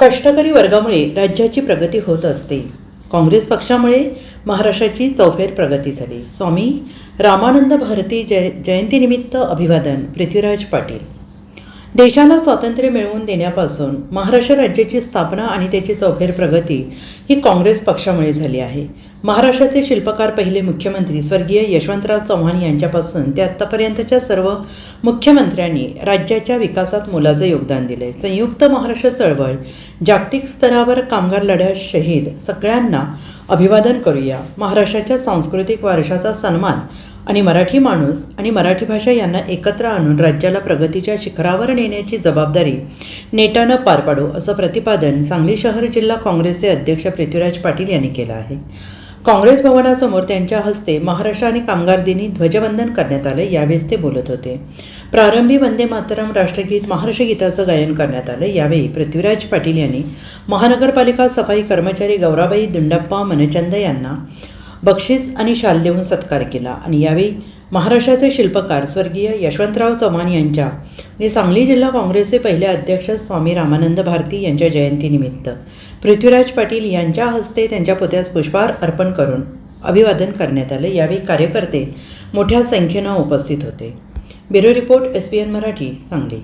कष्टकरी वर्गामुळे राज्याची प्रगती होत असते. काँग्रेस पक्षामुळे महाराष्ट्राची चौफेर प्रगती झाली. स्वामी रामानंद भारती जय जयंतीनिमित्त अभिवादन. पृथ्वीराज पाटील. देशाला स्वातंत्र्य मिळवून देण्यापासून महाराष्ट्र राज्याची स्थापना आणि त्याची चौफेर प्रगती ही काँग्रेस पक्षामुळे झाली आहे. महाराष्ट्राचे शिल्पकार पहिले मुख्यमंत्री स्वर्गीय यशवंतराव चव्हाण यांच्यापासून ते आत्तापर्यंतच्या सर्व मुख्यमंत्र्यांनी राज्याच्या विकासात मोलाचं योगदान दिले संयुक्त महाराष्ट्र चळवळ जागतिक स्तरावर कामगार लढ्यात शहीद सगळ्यांना अभिवादन करूया. महाराष्ट्राच्या सांस्कृतिक वारशाचा सन्मान आणि मराठी माणूस आणि मराठी भाषा यांना एकत्र आणून राज्याला प्रगतीच्या शिखरावर नेण्याची जबाबदारी नेटानं पार पाडू असं प्रतिपादन सांगली शहर जिल्हा काँग्रेसचे अध्यक्ष पृथ्वीराज पाटील यांनी केलं आहे. काँग्रेस भवनासमोर त्यांच्या हस्ते महाराष्ट्र आणि कामगार दिनी ध्वजवंदन करण्यात आलं यावेळेस ते बोलत होते. प्रारंभी वंदे मातरम राष्ट्रगीत महाराष्ट्र गीताचं गायन करण्यात आलं यावेळी पृथ्वीराज पाटील यांनी महानगरपालिका सफाई कर्मचारी गौराबाई दुंडप्पा मनचंद यांना बक्षीस आणि शाल देऊन सत्कार केला. आणि यावेळी महाराष्ट्राचे शिल्पकार स्वर्गीय यशवंतराव चव्हाण यांच्या आणि सांगली जिल्हा काँग्रेसचे पहिले अध्यक्ष स्वामी रामानंद भारती यांच्या जयंतीनिमित्त पृथ्वीराज पाटील यांच्या हस्ते त्यांच्या पुतळ्यास पुष्पहार अर्पण करून अभिवादन करण्यात आले. यावेळी कार्यकर्ते मोठ्या संख्येनं उपस्थित होते. Bureau report S P N Marathi Sangli.